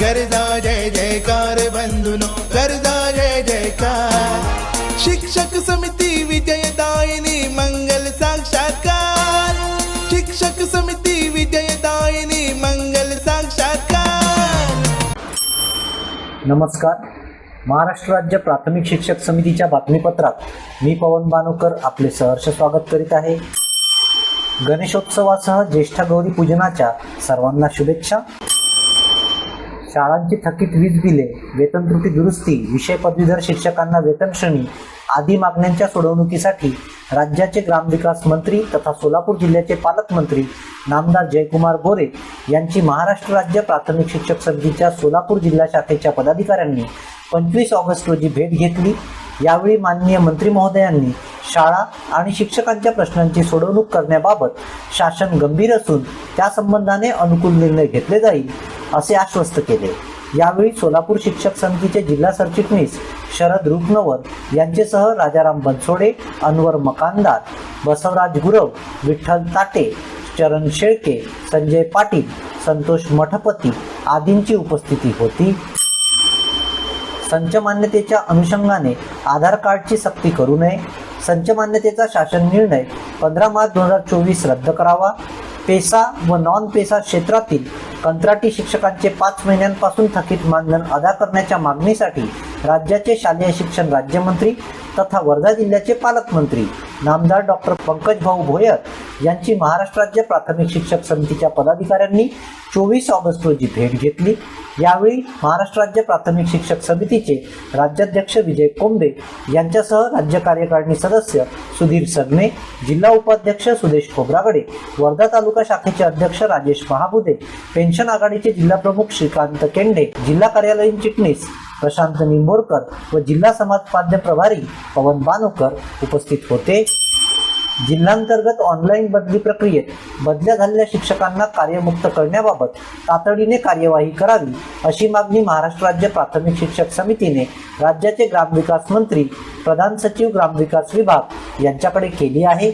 गरजा जय जयकार बंधुनो गरजा जय जयकार. शिक्षक समिती विजयदायिनी मंगल साक्षात्कार. शिक्षक समिती विजयदायिनी मंगल साक्षात्कार. नमस्कार. महाराष्ट्र राज्य प्राथमिक शिक्षक समितीच्या बातमीपत्रात मी पवन बानोकर आपले सहर्ष स्वागत करीत आहे. गणेशोत्सवासह ज्येष्ठ गौरी पूजनाच्या सर्वांना शुभेच्छा. शाळांची थकीत वीज बिले वेतन त्रुटी दुरुस्ती विषय पदवीधर शिक्षकांना वेतन श्रेणी आदी मागण्यांच्या सोडवणुकीसाठी राज्याचे ग्रामविकास मंत्री तथा सोलापूर जिल्ह्याचे पालकमंत्री नामदार जयकुमार गोरे यांची महाराष्ट्र राज्य प्राथमिक शिक्षक समितीच्या सोलापूर जिल्हा शाखेच्या पदाधिकाऱ्यांनी पंचवीस ऑगस्ट रोजी भेट घेतली. यावेळी माननीय मंत्री महोदयांनी शाळा आणि शिक्षकांच्या प्रश्नांची सोडवणूक करण्याबाबत शासन गंभीर असून त्या संबंधाने अनुकूल निर्णय घेतले जाईल असे आश्वस्त केले. यावेळी सोलापूर शिक्षक समितीचे जिल्हा सरचिटणीस शरद रूपनवर यांचेसह राजाराम बनसोडे अनवर मकानदार बसवराज गुरव विठ्ठल ताटे चरण शेळके संजय पाटील संतोष मठपती आदींची उपस्थिती होती. संचमान्यतेच्या अनुषंगाने आधार कार्डची सक्ती करू नये. संच मान्यतेचा शासन निर्णय पंधरा मार्च दोन हजार चोवीस रद्द करावा. पेसा व नॉन पेसा क्षेत्रातील कंत्राटी शिक्षकांचे पाच महिन्यांपासून थकीत मानधन अदा करण्याच्या मागणीसाठी राज्याचे शालेय शिक्षण राज्यमंत्री तथा वर्धा जिल्ह्याचे पालकमंत्री नामदार डॉक्टर पंकज भाऊ भोयर यांची महाराष्ट्र राज्य प्राथमिक शिक्षक समितीच्या पदाधिकाऱ्यांनी चोवीस ऑगस्ट रोजी भेट घेतली. यावेळी महाराष्ट्र राज्य प्राथमिक शिक्षक समितीचे राज्याध्यक्ष विजय कोंबे यांच्यासह राज्य कार्यकारिणी सदस्य सुधीर सगणे जिल्हा उपाध्यक्ष सुदेश खोब्रागडे वर्धा तालुका शाखेचे अध्यक्ष राजेश महाबुदे पेन्शन आघाडीचे जिल्हाप्रमुख श्रीकांत केंडे जिल्हा कार्यालयीन चिटणीस प्रशांत निंबोरकर व जिल्हा समाजपाद्य प्रभारी पवन बानोकर उपस्थित होते. जिल्हांतर्गत ऑनलाईन बदली प्रक्रियेत बदल्या झालेल्या शिक्षकांना कार्यमुक्त करण्याबाबत तातडीने कार्यवाही करावी अशी मागणी महाराष्ट्र राज्य प्राथमिक शिक्षक समितीने राज्याचे ग्रामविकास मंत्री प्रधान सचिव ग्रामविकास विभाग यांच्याकडे केली आहे.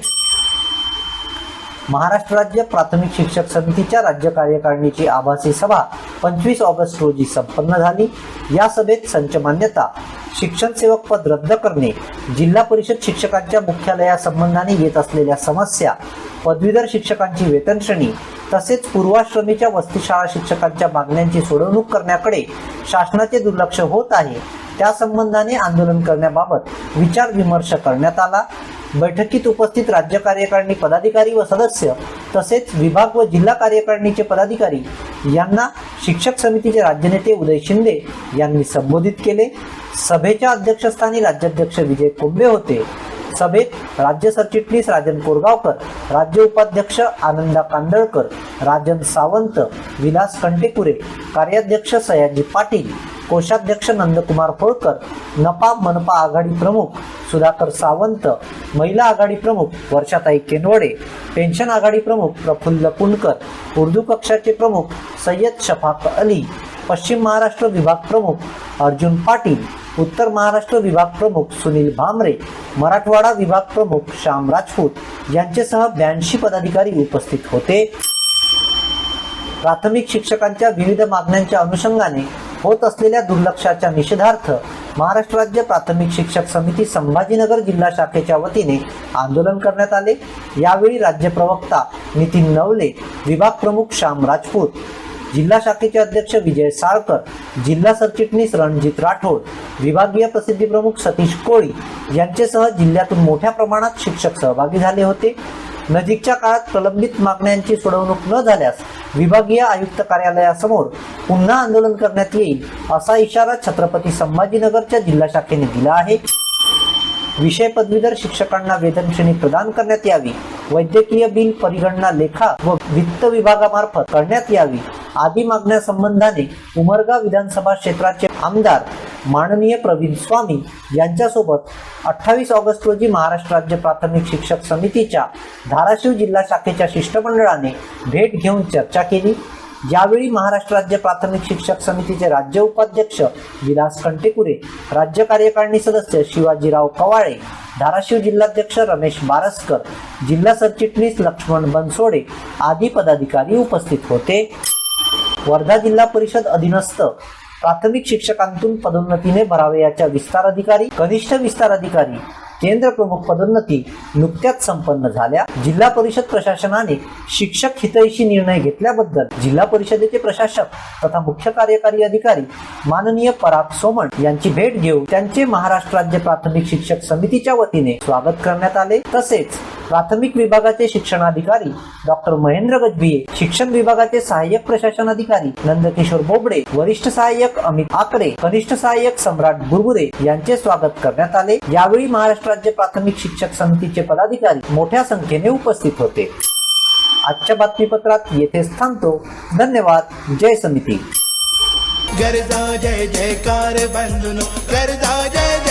महाराष्ट्र राज्य प्राथमिक शिक्षक समितीच्या राज्य कार्यकारिणीची आभासी सभा पंचवीस ऑगस्ट रोजी संपन्न झाली. या सभेत संच मान्यता शिक्षण सेवक पद रद्द करणे जिल्हा परिषद शिक्षकांच्या मुख्यालयासंबंधाने येत असलेल्या समस्या पदवीधर शिक्षकांची वेतन श्रेणी तसेच पूर्वाश्रमीच्या वस्तीशाळा शिक्षकांच्या मागण्यांची सोडवणूक करण्याकडे शासनाचे दुर्लक्ष होत आहे. त्या संबंधाने आंदोलन करण्याबाबत विचार विमर्श करण्यात आला. बैठकीत उपस्थित राज्य कार्यकारिणी पदाधिकारी व सदस्य तसेच विभाग व जिल्हा कार्यकारिणीचे पदाधिकारी यांना शिक्षक समितीचे राज्यनेते उदय शिंदे यांनी संबोधित केले. सभेच्या अध्यक्षस्थानी राज्याध्यक्ष विजय कोंबे होते. सभेत राज्य सरचिटणीस राजन कोरगावकर राज्य उपाध्यक्ष आनंदा कांदळकर राजन सावंत विलास कंटेकुरे कार्याध्यक्ष सयाजी पाटील कोषाध्यक्ष नंदकुमार होळकर नपा मनपा आघाडी प्रमुख सुधाकर सावंत महिला आघाडी प्रमुख वर्षाताई केनवडे पेन्शन आघाडी प्रमुख प्रफुल्ल कुंडकर उर्दू कक्षाचे प्रमुख सय्यद शफाक अली पश्चिम महाराष्ट्र विभाग प्रमुख अर्जुन पाटील उत्तर महाराष्ट्र विभाग प्रमुख सुनील भामरे मराठवाडा विभाग प्रमुख श्याम राजपूत यांच्यासह ब्याऐंशी पदाधिकारी उपस्थित होते. प्राथमिक शिक्षकांच्या विविध मागण्यांच्या अनुषंगाने होत असलेल्या दुर्लक्षाच्या निषेधार्थ महाराष्ट्र राज्य प्राथमिक शिक्षक समिती संभाजीनगर जिल्हा शाखेच्या वतीने आंदोलन करण्यात आले. यावेळी राज्य प्रवक्ता नितीन नवले विभाग प्रमुख श्याम राजपूत जिल्हा शाखेचे अध्यक्ष विजय साळकर जिल्हा सरचिटणीस रणजित राठोड विभागीय प्रसिद्धी प्रमुख सतीश कोळी यांच्यासह जिल्ह्यातून मोठ्या प्रमाणात शिक्षक सहभागी झाले होते. नजीकच्या काळात प्रलंबित मागण्यांची सोडवणूक न झाल्यास विभागीय आयुक्त कार्यालयासमोर पुन्हा आंदोलन करण्यात येईल असा इशारा छत्रपती संभाजीनगरच्या जिल्हा शाखेने दिला आहे. विषय पदवीधर शिक्षकांना वेतन श्रेणी प्रदान करण्यात यावी वैद्यकीय बिल परिगणना लेखा व वित्त विभागामार्फत करण्यात यावी आदी मागण्या संबंधाने उमरगा विधानसभा क्षेत्राचे आमदार माननीय प्रवीण स्वामी यांच्यासोबत अठ्ठावीस ऑगस्ट रोजी महाराष्ट्र राज्य प्राथमिक शिक्षक समितीच्या धाराशिव जिल्हा शाखेच्या शिष्टमंडळाने भेट घेऊन चर्चा केली. यावेळी महाराष्ट्र राज्य प्राथमिक शिक्षक समितीचे राज्य उपाध्यक्ष विलास कंटेकुरे राज्य कार्यकारिणी सदस्य शिवाजीराव कवाळे धाराशिव जिल्हाध्यक्ष रमेश बारसकर जिल्हा सरचिटणीस लक्ष्मण बनसोडे आदी पदाधिकारी उपस्थित होते. वर्धा जिल्हा परिषद अधीनस्थ प्राथमिक शिक्षकांतून पदोन्नतीने भरावे याच्या विस्तार अधिकारी कनिष्ठ विस्तार अधिकारी केंद्र प्रमुख पदोन्नती नुकत्याच संपन्न झाल्या. जिल्हा परिषद प्रशासनाने शिक्षक हितैषी निर्णय घेतल्याबद्दल जिल्हा परिषदेचे प्रशासक तथा मुख्य कार्यकारी अधिकारी माननीय पराग सोमण यांची भेट घेऊन त्यांचे महाराष्ट्र राज्य प्राथमिक शिक्षक समितीच्या वतीने स्वागत करण्यात आले. तसेच प्राथमिक विभागाचे शिक्षणाधिकारी डॉक्टर महेंद्र गजभिये शिक्षण विभागाचे सहाय्यक प्रशासन अधिकारी नंदकिशोर बोबडे वरिष्ठ सहाय्यक अमित आकडे कनिष्ठ सहाय्यक सम्राट बुरबुरे यांचे स्वागत करण्यात आले. यावेळी महाराष्ट्र राज्य प्राथमिक शिक्षक समितीचे पदाधिकारी मोठ्या संख्येने उपस्थित होते. आजच्या बातमीपत्रात येथेच थांबतो. धन्यवाद. जय समिती. गरजा जय जयकार बंधुनो गरजा जय